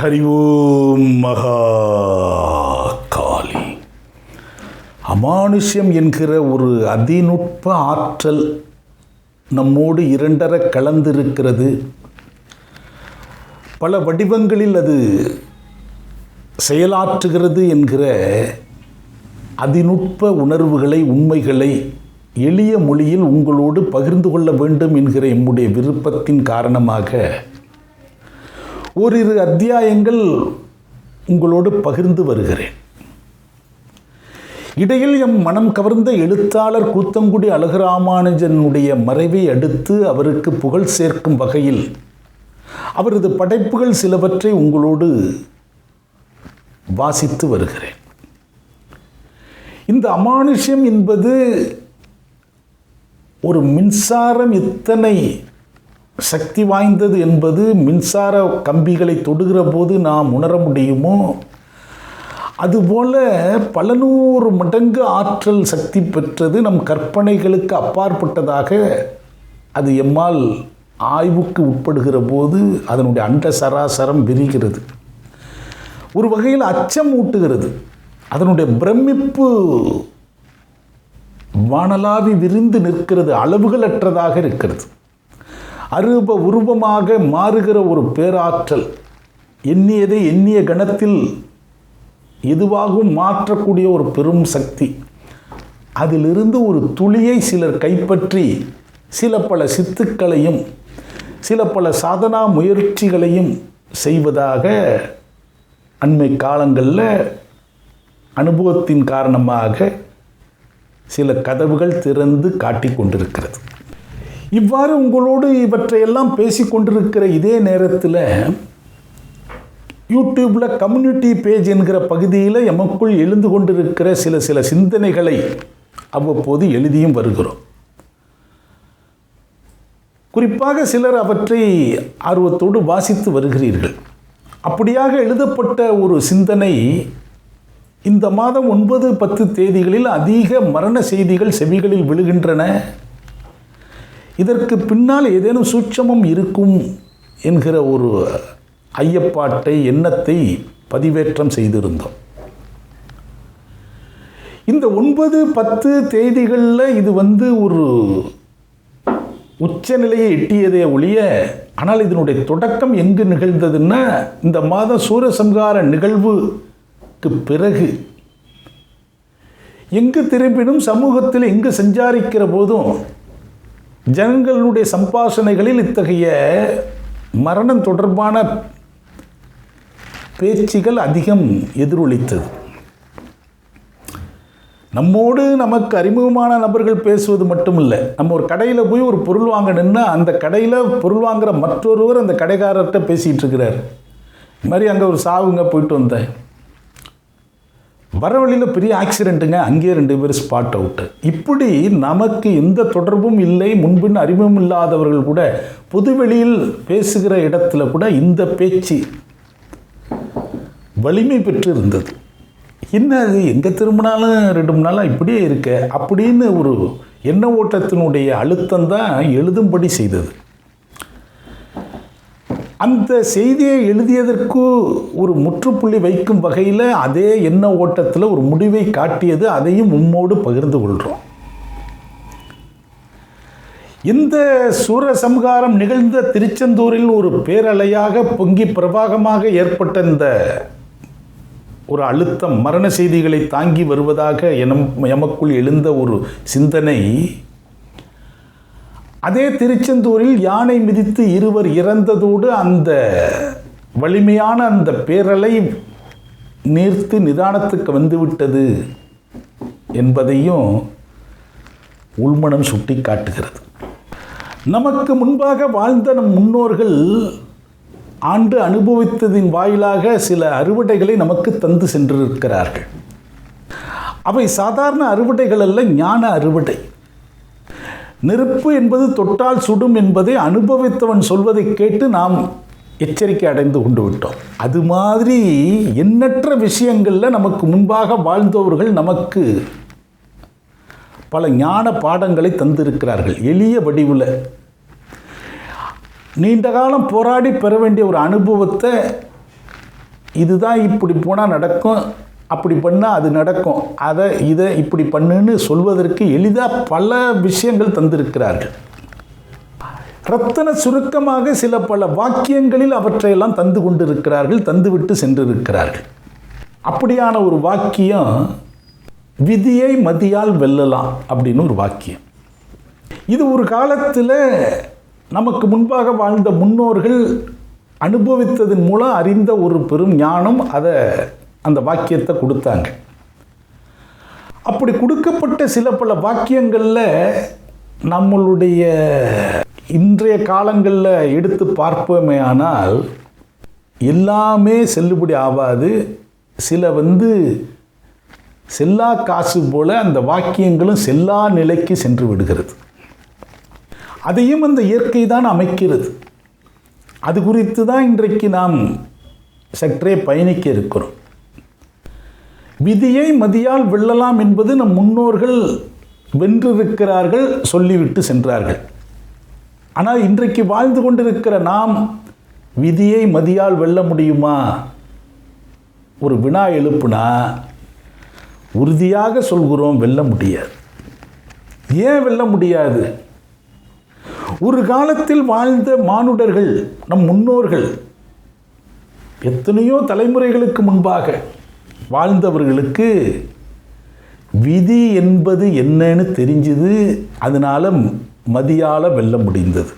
ஹரி ஓம் மகா காளி அமானுஷ்யம் என்கிற ஒரு அதிநுட்ப ஆற்றல் நம்மோடு இரண்டர கலந்திருக்கிறது. பல வடிவங்களில் அது செயலாற்றுகிறது என்கிற அதிநுட்ப உணர்வுகளை உண்மைகளை எளிய மொழியில் உங்களோடு பகிர்ந்து கொள்ள வேண்டும் என்கிற எம்முடைய விருப்பத்தின் காரணமாக ஓரிரு அத்தியாயங்கள் உங்களோடு பகிர்ந்து வருகிறேன். இடையில் எம் மனம் கவர்ந்த எழுத்தாளர் கூத்தங்குடி அழகுராமானுஜனுடைய மறைவை அடுத்து அவருக்கு புகழ் சேர்க்கும் வகையில் அவரது படைப்புகள் சிலவற்றை உங்களோடு வாசித்து வருகிறேன். இந்த அமானுஷ்யம் என்பது ஒரு மின்சாரம் இத்தனை சக்தி வாய்ந்தது என்பது மின்சார கம்பிகளை தொடுகிற போது நாம் உணர முடியுமோ? அதுபோல பல நூறு மடங்கு ஆற்றல் சக்தி பெற்றது நம் கற்பனைகளுக்கு அப்பாற்பட்டதாக அது எம்மால் ஆய்வுக்கு உட்படுகிற போது அதனுடைய அண்ட சராசரம் விரிகிறது. ஒரு வகையில் அச்சம் ஊட்டுகிறது. அதனுடைய பிரமிப்பு வானலாவி விரிந்து நிற்கிறது அளவுகளற்றதாக இருக்கிறது. அரூப உருவமாக மாறுகிற ஒரு பேராற்றல். எண்ணியதை எண்ணிய கணத்தில் எதுவாகவும் மாற்றக்கூடிய ஒரு பெரும் சக்தி. அதிலிருந்து ஒரு துளியை சிலர் கைப்பற்றி சில பல சித்துக்களையும் சில பல சாதனா முயற்சிகளையும் செய்வதாக அண்மை காலங்களில் அனுபவத்தின் காரணமாக சில கதவுகள் திறந்து காட்டிக் கொண்டிருக்கிறது. இவ்வாறு உங்களோடு இவற்றையெல்லாம் பேசிக்கொண்டிருக்கிற இதே நேரத்தில் யூடியூப்பில் கம்யூனிட்டி பேஜ் என்கிற பகுதியில் எமக்குள் எழுந்து கொண்டிருக்கிற சில சில சிந்தனைகளை அவ்வப்போது எழுதியும் வருகிறோம். குறிப்பாக சிலர் அவற்றை ஆர்வத்தோடு வாசித்து வருகிறீர்கள். அப்படியாக எழுதப்பட்ட ஒரு சிந்தனை இந்த மாதம் ஒன்பது பத்து தேதிகளில் அதிக மரண செய்திகள் செவிகளில் விழுகின்றன. இதற்கு பின்னால் ஏதேனும் சூட்சமம் இருக்கும் என்கிற ஒரு ஐயப்பாட்டை எண்ணத்தை பதிவேற்றம் செய்திருந்தோம். இந்த ஒன்பது பத்து தேதிகளில் இது வந்து ஒரு உச்சநிலையை எட்டியதே ஒழிய ஆனால் இதனுடைய தொடக்கம் எங்கு நிகழ்ந்ததுன்னா இந்த மாதம் சூரசம்ஹார நிகழ்வுக்கு பிறகு. எங்கு திரும்பினும் சமூகத்தில் எங்கு சஞ்சாரிக்கிற போதும் ஜனங்களுடைய சம்பாஷணைகளில் இத்தகைய மரணம் தொடர்பான பேச்சுகள் அதிகம் எதிரொலித்தது. நம்மோடு நமக்கு அறிமுகமான நபர்கள் பேசுவது மட்டுமில்லை. நம்ம ஒரு கடையில் போய் ஒரு பொருள் வாங்க நின்று அந்த கடையில் பொருள் வாங்குற மற்றொருவர் அந்த கடைக்காரர்கிட்ட பேசிகிட்டு இருக்கிறார். இது மாதிரி அங்கே ஒரு சாவுங்க போயிட்டு வந்தேன் வர வழியில் பெரிய ஆக்சிடெண்ட்டுங்க அங்கேயே ரெண்டு பேர் ஸ்பாட் அவுட்டு இப்படி நமக்கு எந்த தொடர்பும் இல்லை முன்பின் அறிமுகம் இல்லாதவர்கள் கூட பொதுவெளியில் பேசுகிற இடத்துல கூட இந்த பேச்சு வலிமை பெற்று இருந்தது. என்ன அது எங்கே திரும்பினாலும் ரெண்டு மூணு நாளாக இப்படியே இருக்க அப்படின்னு ஒரு எண்ண ஓட்டத்தினுடைய அழுத்தம் தான் எழுதும்படி செய்தது. அந்த செய்தியை எழுதியதற்கு ஒரு முற்றுப்புள்ளி வைக்கும் வகையில் அதே எண்ண ஓட்டத்தில் ஒரு முடிவை காட்டியது அதையும் உம்மோடு பகிர்ந்து கொள்கிறோம் இந்த சூர சம்ஹாரம் நிகழ்ந்த திருச்செந்தூரில் ஒரு பேரலையாக பொங்கி பிரபாகமாக ஏற்பட்ட இந்த ஒரு அழுத்தம் மரண செய்திகளை தாங்கி வருவதாக எனம் எமக்குள் எழுந்த ஒரு சிந்தனை அதே திருச்செந்தூரில் யானை மிதித்து இருவர் இறந்ததோடு அந்த வலிமையான அந்த பேரலை நீர்த்து நிதானத்துக்கு வந்துவிட்டது என்பதையும் உள்மனம் சுட்டி காட்டுகிறது நமக்கு முன்பாக வாழ்ந்த நம் முன்னோர்கள் ஆண்டு அனுபவித்ததின் வாயிலாக சில அறுவடைகளை நமக்கு தந்து சென்றிருக்கிறார்கள். அவை சாதாரண அறுவடைகள் அல்ல ஞான அறுவடை. நெருப்பு என்பது தொட்டால் சுடும் என்பதை அனுபவித்தவன் சொல்வதை கேட்டு நாம் எச்சரிக்கை அடைந்து கொண்டு விட்டோம். அது மாதிரி எண்ணற்ற விஷயங்களில் நமக்கு முன்பாக வாழ்ந்தவர்கள் நமக்கு பல ஞான பாடங்களை தந்திருக்கிறார்கள். எளிய வடிவில். நீண்ட காலம் போராடி பெற வேண்டிய ஒரு அனுபவத்தை இதுதான் இப்படி போனால் நடக்கும். அப்படி பண்ணால் அது நடக்கும். அதை இதை இப்படி பண்ணுன்னு சொல்வதற்கு எளிதாக பல விஷயங்கள் தந்திருக்கிறார்கள். ரத்தன சுருக்கமாக சில பல வாக்கியங்களில் அவற்றையெல்லாம் தந்து கொண்டிருக்கிறார்கள் தந்துவிட்டு சென்றிருக்கிறார்கள். அப்படியான ஒரு வாக்கியம் விதியை மதியால் வெல்லலாம் அப்படின்னு ஒரு வாக்கியம். இது ஒரு காலத்தில் நமக்கு முன்பாக வாழ்ந்த முன்னோர்கள் அனுபவித்ததன் மூலம் அறிந்த ஒரு பெரும் ஞானம். அதை அந்த வாக்கியத்தை கொடுத்தாங்க. அப்படி கொடுக்கப்பட்ட சில பல வாக்கியங்களில் நம்மளுடைய இன்றைய காலங்களில் எடுத்து பார்ப்போமே ஆனால் எல்லாமே செல்லுபடி ஆகாது. சில வந்து செல்லா காசு போல அந்த வாக்கியங்களும் செல்லா நிலைக்கு சென்று விடுகிறது. அதையும் அந்த இயற்கை தான் அமைக்கிறது. அது குறித்து தான் இன்றைக்கு நாம் சற்றே பயணிக்க இருக்கிறோம். விதியை மதியால் வெல்லலாம் என்பது நம் முன்னோர்கள் வென்றிருக்கிறார்கள் சொல்லிவிட்டு சென்றார்கள். ஆனால் இன்றைக்கு வாழ்ந்து கொண்டிருக்கிற நாம் விதியை மதியால் வெல்ல முடியுமா? ஒரு வினா எழுப்புனா உறுதியாக சொல்கிறோம் வெல்ல முடியாது. ஏன் வெல்ல முடியாது? ஒரு காலத்தில் வாழ்ந்த மானுடர்கள் நம் முன்னோர்கள் எத்தனையோ தலைமுறைகளுக்கு முன்பாக வாழ்ந்தவர்களுக்கு விதி என்பது என்னன்னு தெரிஞ்சுது அதனால் மதியால் வெல்ல முடிந்தது.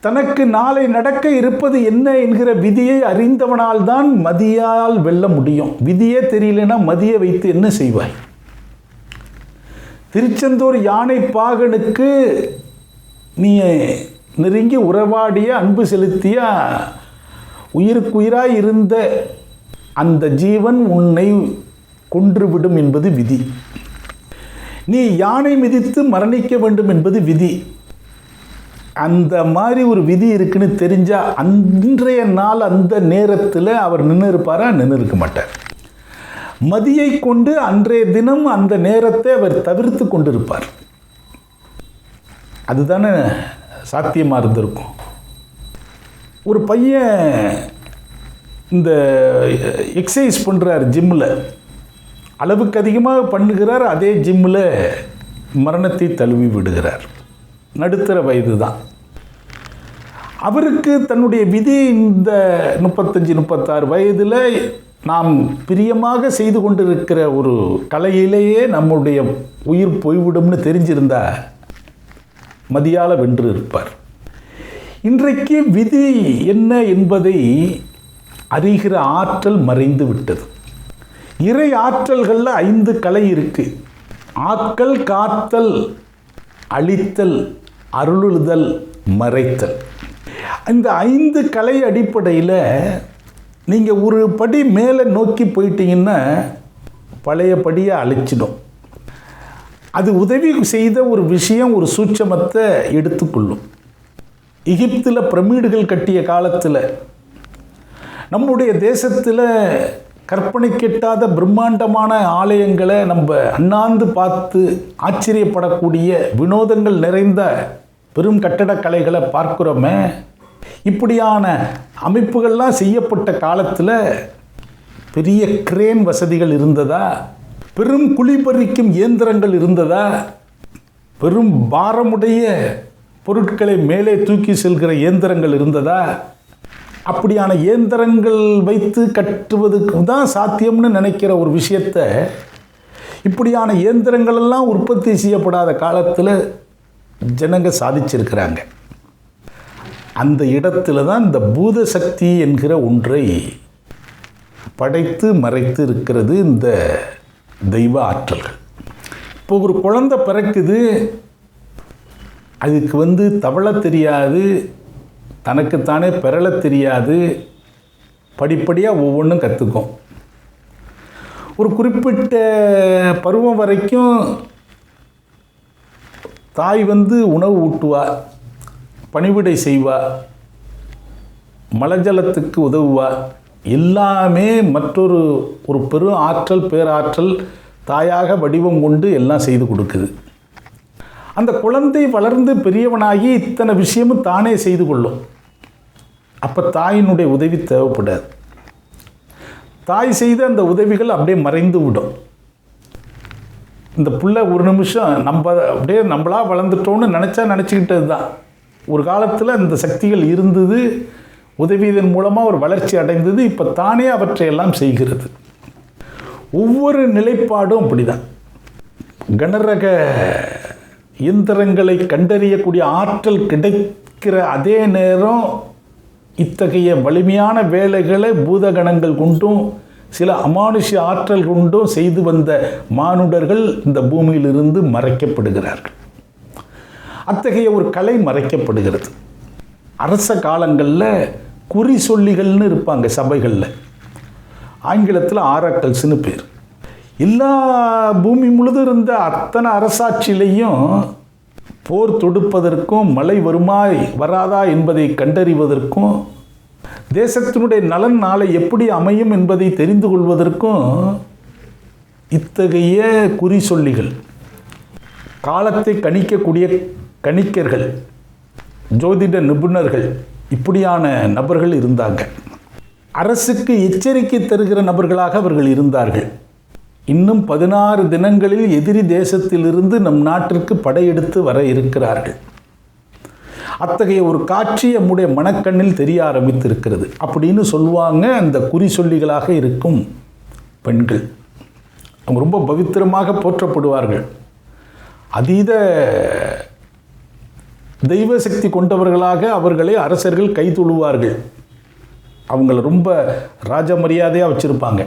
தனக்கு நாளை நடக்க இருப்பது என்ன என்கிற விதியை அறிந்தவனால் தான் மதியால் வெல்ல முடியும். விதியே தெரியலனா மதியை வைத்து என்ன செய்வாய்? திருச்செந்தூர் யானை பாகனுக்கு நீ நெருங்கி உறவாடிய அன்பு செலுத்திய உயிருக்குயிராய் இருந்த அந்த ஜீவன் உன்னை கொன்றுவிடும் என்பது விதி. நீ யானை மிதித்து மரணிக்க வேண்டும் என்பது விதி. அந்த மாதிரி ஒரு விதி இருக்குன்னு தெரிஞ்சால் அன்றைய நாள் அந்த நேரத்தில் அவர் நின்று இருப்பாரா நின்று இருக்க மாட்டார். மதியை கொண்டு அன்றைய தினம் அந்த நேரத்தை அவர் தவிர்த்து கொண்டிருப்பார். அதுதானே சாத்தியமாக இருந்திருக்கும். ஒரு பையன் இந்த எக்ஸசைஸ் பண்ணுறார் ஜிம்மில் அளவுக்கு அதிகமாக பண்ணுகிறார் அதே ஜிம்மில் மரணத்தை தழுவி விடுகிறார். நடுத்தர வயது தான். அவருக்கு தன்னுடைய விதி இந்த முப்பத்தஞ்சு முப்பத்தாறு வயதில் நாம் பிரியமாக செய்து கொண்டிருக்கிற ஒரு கலையிலேயே நம்முடைய உயிர் போய்விடும்னு தெரிஞ்சிருந்தா மதியால வென்று இருப்பார். இன்றைக்கு விதி என்ன என்பதை அறிகிற ஆற்றல் மறைந்து விட்டது. இறை ஆற்றல்களில் ஐந்து கலை இருக்கு. ஆக்கல் காத்தல் அழித்தல் அருளுதல் மறைத்தல். இந்த ஐந்து கலை அடிப்படையில் நீங்கள் ஒரு படி மேலே நோக்கி போயிட்டீங்கன்னா பழைய படியை அழிச்சிடும். அது உதவி செய்த ஒரு விஷயம் ஒரு சூட்சமத்தை எடுத்துக்கொள்ளும். எகிப்தில் பிரமிடுகள் கட்டிய காலத்தில் நம்முடைய தேசத்தில் கற்பனை கெட்டாத பிரம்மாண்டமான ஆலயங்களை நம்ம அண்ணாந்து பார்த்து ஆச்சரியப்படக்கூடிய வினோதங்கள் நிறைந்த பெரும் கட்டடக்கலைகளை பார்க்குறோமே. இப்படியான அமைப்புகள்லாம் செய்யப்பட்ட காலத்தில் பெரிய கிரேன் வசதிகள் இருந்ததா? பெரும் குளிபறிக்கும் இயந்திரங்கள் இருந்ததா? பெரும் பாரமுடைய பொருட்களை மேலே தூக்கி செல்கிற இயந்திரங்கள் இருந்ததா? அப்படியான இயந்திரங்கள் வைத்து கட்டுவதுக்கு தான் சாத்தியம்னு நினைக்கிற ஒரு விஷயத்தை இப்படியான இயந்திரங்கள் எல்லாம் உற்பத்தி செய்யப்படாத காலத்தில் ஜனங்க சாதிச்சிருக்கிறாங்க. அந்த இடத்துல தான் இந்த பூத சக்தி என்கிற ஒன்றை படைத்து மறைத்து இருக்கிறது இந்த தெய்வ ஆற்றல்கள். இப்போ ஒரு குழந்தை பிறக்குது அதுக்கு வந்து தவள தெரியாது தனக்குத்தானே பெறல தெரியாது. படிப்படியாக ஒவ்வொன்றும் கற்றுக்கும் ஒரு குறிப்பிட்ட பருவம் வரைக்கும் தாய் வந்து உணவு ஊட்டுவா பணிவிடை செய்வா மலஜலத்துக்கு உதவுவா. எல்லாமே மற்றொரு ஒரு பெரும் ஆற்றல் பேராற்றல் தாயாக வடிவம் கொண்டு எல்லாம் செய்து கொடுக்குது. அந்த குழந்தை வளர்ந்து பெரியவனாகி இத்தனை விஷயமும் தானே செய்து கொள்ளும். அப்போ தாயினுடைய உதவி தேவைப்படாது. தாய் செய்த அந்த உதவிகள் அப்படியே மறைந்து விடும். இந்த புள்ள ஒரு நிமிஷம் நம்ம அப்படியே நம்மளா வளர்ந்துட்டோம்னு நினச்சா நினச்சிக்கிட்டது தான் ஒரு காலத்தில் இந்த சக்திகள் இருந்தது உதவியதன் மூலமாக ஒரு வளர்ச்சி அடைந்தது இப்போ தானே அவற்றையெல்லாம் செய்கிறது. ஒவ்வொரு நிலைப்பாடும் அப்படிதான். கனரக இயந்திரங்களை கண்டறியக்கூடிய ஆற்றல் கிடைக்கிற அதே நேரம் இத்தகைய வலிமையான வேலைகளை பூதகணங்கள் கொண்டும் சில அமானுஷ்ய ஆற்றல் கொண்டும் செய்து வந்த மானுடர்கள் இந்த பூமியிலிருந்து மறைக்கப்படுகிறார்கள். அத்தகைய ஒரு கலை மறைக்கப்படுகிறது. அரச காலங்களில் குறி சொல்லிகள்னு இருப்பாங்க சபைகளில். ஆங்கிலத்தில் ஆராக்கல்ஸ்னு பேர். எல்லா பூமி முழுதும் இருந்த அத்தனை அரசாட்சியிலையும் போர் தொடுப்பதற்கும் மழை வருமா வராதா என்பதை கண்டறிவதற்கும் தேசத்தினுடைய நலன் நாளை எப்படி அமையும் என்பதை தெரிந்து கொள்வதற்கும் இத்தகைய குறி சொல்லிகள் காலத்தை கணிக்கக்கூடிய கணிக்கர்கள் ஜோதிட நிபுணர்கள் இப்படியான நபர்கள் இருந்தாங்க அரசுக்கு எச்சரிக்கை தருகிற நபர்களாக அவர்கள் இருந்தார்கள். இன்னும் பதினாறு தினங்களில் எதிரி தேசத்திலிருந்து நம் நாட்டிற்கு படையெடுத்து வர இருக்கிறார்கள். அத்தகைய ஒரு காட்சி நம்முடைய மனக்கண்ணில் தெரிய ஆரம்பித்திருக்கிறது. அப்படின்னு சொல்லுவாங்க அந்த குறி சொல்லிகளாக இருக்கும் பெண்கள். அவங்க ரொம்ப பவித்திரமாக போற்றப்படுவார்கள். அதீத தெய்வ சக்தி கொண்டவர்களாக அவர்களை அரசர்கள் கைதொழுவார்கள். அவங்கள ரொம்ப ராஜ மரியாதையாக வச்சுருப்பாங்க.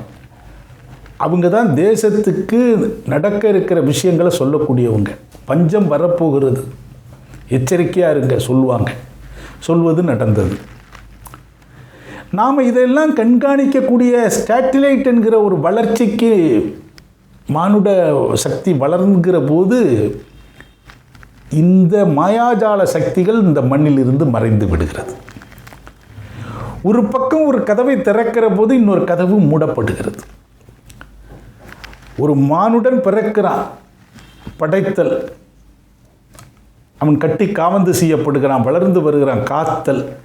அவங்க தான் தேசத்துக்கு நடக்க இருக்கிற விஷயங்களை சொல்லக்கூடியவங்க. பஞ்சம் வரப்போகிறது. எச்சரிக்கையாக இருங்க சொல்லுவாங்க. சொல்வது நடந்தது. நாம் இதெல்லாம் கண்காணிக்கக்கூடிய ஸ்டாட்டிலைட் என்கிற ஒரு வளர்ச்சிக்கு மானுட சக்தி வளர்ங்கிற போது இந்த மாயாஜால சக்திகள் இந்த மண்ணிலிருந்து மறைந்து விடுகிறது. ஒரு பக்கம் ஒரு கதவை திறக்கிற போது இன்னொரு கதவு மூடப்படுகிறது. ஒரு மானுடன் பிறக்கிறான். படைத்தல். அவன் கட்டி காவந்து செய்யப்படுகிறான் வளர்ந்து வருகிறான் காத்தல்.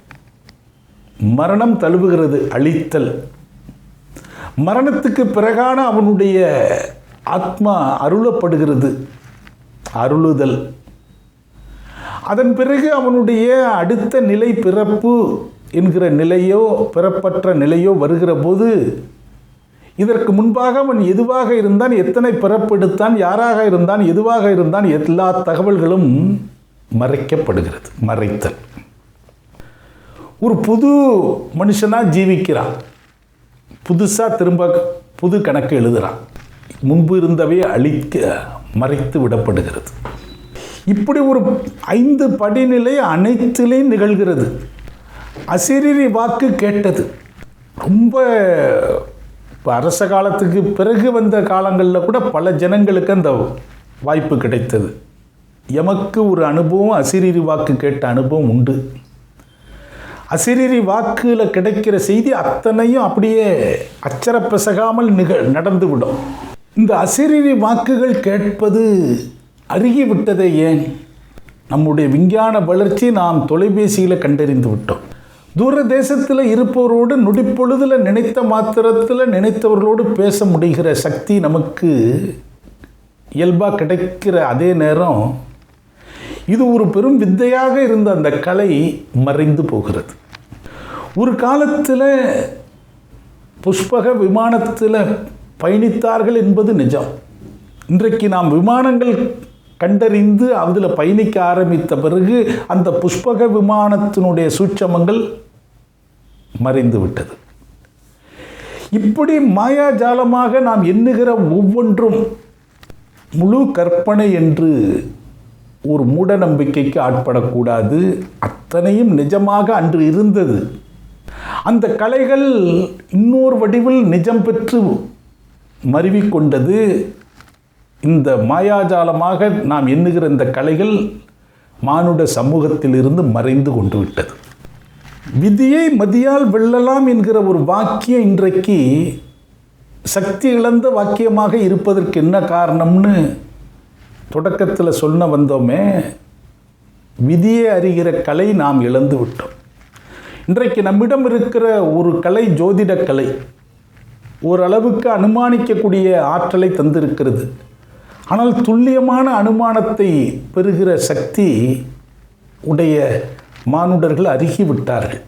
மரணம் தழுவுகிறது அழித்தல். மரணத்துக்கு பிறகான அவனுடைய ஆத்மா அருளப்படுகிறது அருளுதல். அதன் பிறகு அவனுடைய அடுத்த நிலை பிறப்பு என்கிற நிலையோ பிறப்பற்ற நிலையோ வருகிற போது இதற்கு முன்பாக அவன் எதுவாக இருந்தான்? எத்தனை பிறப்பெடுத்தான்? யாராக இருந்தான்? எதுவாக இருந்தான்? எல்லா தகவல்களும் மறைக்கப்படுகிறது மறைத்தல். ஒரு புது மனுஷனாக ஜீவிக்கிறான். புதுசாக திரும்ப புது கணக்கு எழுதுகிறான் முன்பு இருந்தவை அழிக்க மறைத்து விடப்படுகிறது. இப்படி ஒரு ஐந்து படிநிலை அனைத்திலையும் நிகழ்கிறது. அசிரிரி வாக்கு கேட்டது. ரொம்ப இப்போ அரச காலத்துக்கு பிறகு வந்த காலங்களில் கூட பல ஜனங்களுக்கு அந்த வாய்ப்பு கிடைத்தது. எமக்கு ஒரு அனுபவம் அசிரீரி வாக்கு கேட்ட அனுபவம் உண்டு. அசிரீரி வாக்கில் கிடைக்கிற செய்தி அத்தனையும் அப்படியே அச்சரப்பசகாமல் நிக நடந்துவிடும். இந்த அசிரீரி வாக்குகள் கேட்பது அருகிவிட்டதே ஏன்? நம்முடைய விஞ்ஞான வளர்ச்சி நாம் தொலைபேசியில் கண்டறிந்து விட்டோம். தூர தேசத்தில் இருப்பவரோடு நொடிப்பொழுதில் நினைத்த மாத்திரத்தில் நினைத்தவர்களோடு பேச முடிகிற சக்தி நமக்கு இயல்பாக கிடைக்கிற அதே நேரம் இது ஒரு பெரும் வித்தையாக இருந்த அந்த கலை மறைந்து போகிறது. ஒரு காலத்தில் புஷ்பக விமானத்தில் பயணித்தார்கள் என்பது நிஜம். இன்றைக்கு நாம் விமானங்கள் கண்டறிந்து அதில் பயணிக்க ஆரம்பித்த பிறகு அந்த புஷ்பக விமானத்தினுடைய சூட்சமங்கள் மறைந்து விட்டது இப்படி மாயாஜாலமாக நாம் எண்ணுகிற ஒவ்வொன்றும் முழு கற்பனை என்று ஒரு மூட நம்பிக்கைக்கு ஆட்படக்கூடாது. அத்தனையும் நிஜமாக அன்று இருந்தது. அந்த கலைகள் இன்னொரு வடிவில் நிஜம் பெற்று மருவிக்கொண்டது. இந்த மாயாஜாலமாக நாம் எண்ணுகிற இந்த கலைகள் மானுட சமூகத்திலிருந்து மறைந்து கொண்டு விட்டது. விதியை மதியால் வெல்லலாம் என்கிற ஒரு வாக்கியம் இன்றைக்கு சக்தி இழந்த வாக்கியமாக இருப்பதற்கு என்ன காரணம்னு தொடக்கத்தில் சொன்ன வந்தோமே விதியை அறிகிற கலை நாம் இழந்து விட்டோம். இன்றைக்கு நம்மிடம் இருக்கிற ஒரு கலை ஜோதிட கலை ஓரளவுக்கு அனுமானிக்கக்கூடிய ஆற்றலை தந்திருக்கிறது. ஆனால் துல்லியமான அனுமானத்தை பெறுகிற சக்தி உடைய மானுடர்கள் அருகிவிட்டார்கள்.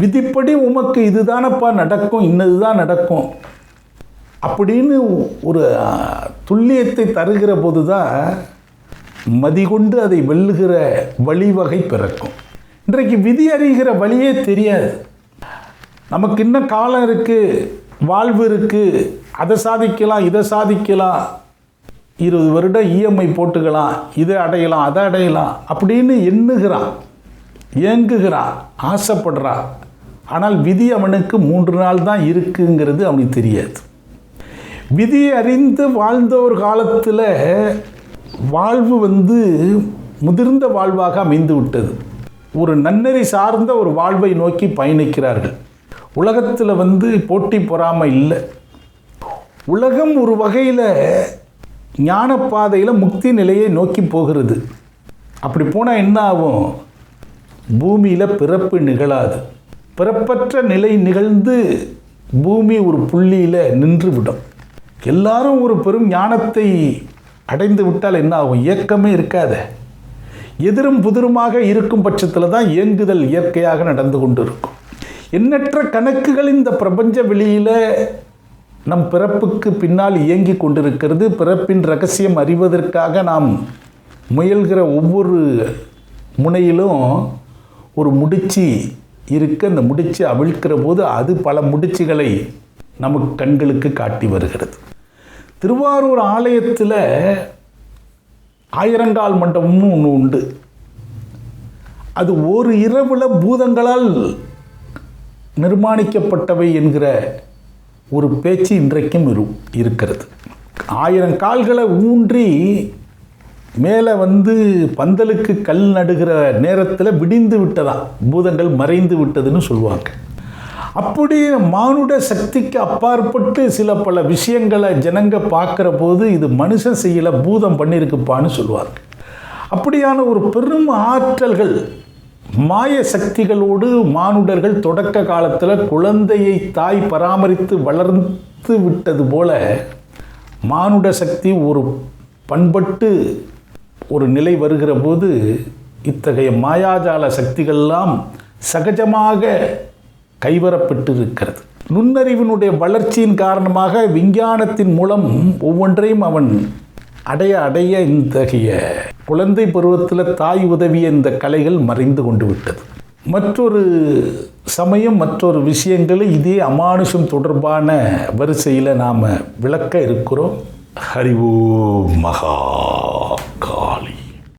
விதிப்படி உமக்கு இதுதானப்பா நடக்கும் இன்னதுதான் நடக்கும். அப்படின்னு ஒரு துல்லியத்தை தருகிற போது தான் மதிகொண்டு அதை வெல்லுகிற வழிவகை பிறக்கும். இன்றைக்கு விதி அறிகிற வழியே தெரியாது. நமக்கு இன்னும் காலம் இருக்குது வாழ்வு இருக்குது அதை சாதிக்கலாம் இதை சாதிக்கலாம் இருபது வருடம் இஎம்ஐ போட்டுக்கலாம் இதை அடையலாம் அதை அடையலாம் அப்படின்னு எண்ணுகிறான். ஏங்குகிறான் ஆசைப்படுறார். ஆனால் விதி அவனுக்கு மூன்று நாள் தான் இருக்குங்கிறது அவனுக்கு தெரியாது. விதி அறிந்து வாழ்ந்த ஒரு காலத்தில் வாழ்வு வந்து முதிர்ந்த வாழ்வாக அமைந்து விட்டது. ஒரு நன்னெறி சார்ந்த ஒரு வாழ்வை நோக்கி பயணிக்கிறார்கள். உலகத்தில் வந்து போட்டி பொறாமல் இல்லை. உலகம் ஒரு வகையில் ஞானப்பாதையில் முக்தி நிலையை நோக்கி போகிறது. அப்படி போனால் என்ன ஆகும்? பூமியில் பிறப்பு நிகழாது. பிறப்பற்ற நிலை நிகழ்ந்து பூமி ஒரு புள்ளியில் நின்று விடும். எல்லாரும் ஒரு பெரும் ஞானத்தை அடைந்து விட்டால் என்ன ஆகும்? இயக்கமே இருக்காத. எதிரும் புதிருமாக இருக்கும் பட்சத்தில் தான் இயங்குதல் இயற்கையாக நடந்து கொண்டு இருக்கும் எண்ணற்ற கணக்குகள் இந்த பிரபஞ்ச வெளியில் நம் பிறப்புக்கு பின்னால் இயங்கி கொண்டிருக்கிறது. பிறப்பின் ரகசியம் அறிவதற்காக நாம் முயல்கிற ஒவ்வொரு முனையிலும் ஒரு முடிச்சு இருக்க அந்த முடிச்சு அவிழ்க்கிற போது அது பல முடிச்சுகளை நமக்கு கண்களுக்கு காட்டி வருகிறது. திருவாரூர் ஆலயத்தில் ஆயிரங்கால் மண்டபம்னு ஒன்று உண்டு. அது ஒரு இரவில் பூதங்களால் நிர்மாணிக்கப்பட்டவை என்கிற ஒரு பேச்சு இன்றைக்கும் இரு இருக்கிறது. ஆயிரம் கால்களை ஊன்றி மேலே வந்து பந்தலுக்கு கல் நடுகிற நேரத்தில் விடிந்து விட்டதா? பூதங்கள் மறைந்து விட்டதுன்னு சொல்லுவாங்க. அப்படி மானுட சக்திக்கு அப்பாற்பட்டு சில பல விஷயங்களை ஜனங்க பார்க்குற போது இது மனுஷன் செய்யலை பூதம் பண்ணியிருக்குப்பான்னு சொல்லுவாங்க. அப்படியான ஒரு பெரும் ஆற்றல்கள் மாய சக்திகளோடு மானுடர்கள் தொடக்க காலத்தில் குழந்தையை தாய் பராமரித்து வளர்ந்து விட்டது போல மானுட சக்தி ஒரு பண்பட்டு ஒரு நிலை வருகிற போது இத்தகைய மாயாஜால சக்திகள்லாம் சகஜமாக கைவரப்பட்டு இருக்கிறது நுண்ணறிவினுடைய வளர்ச்சியின் காரணமாக விஞ்ஞானத்தின் மூலம் ஒவ்வொன்றையும் அவன் அடைய அடைய இத்தகைய குழந்தை பருவத்தில் தாய் உதவிய இந்த கலைகள் மறைந்து கொண்டு விட்டது. மற்றொரு சமயம் மற்றொரு விஷயங்களை இதே அமானுஷம் தொடர்பான வரிசையில் நாம் விளக்க இருக்கிறோம். ஹரி மகா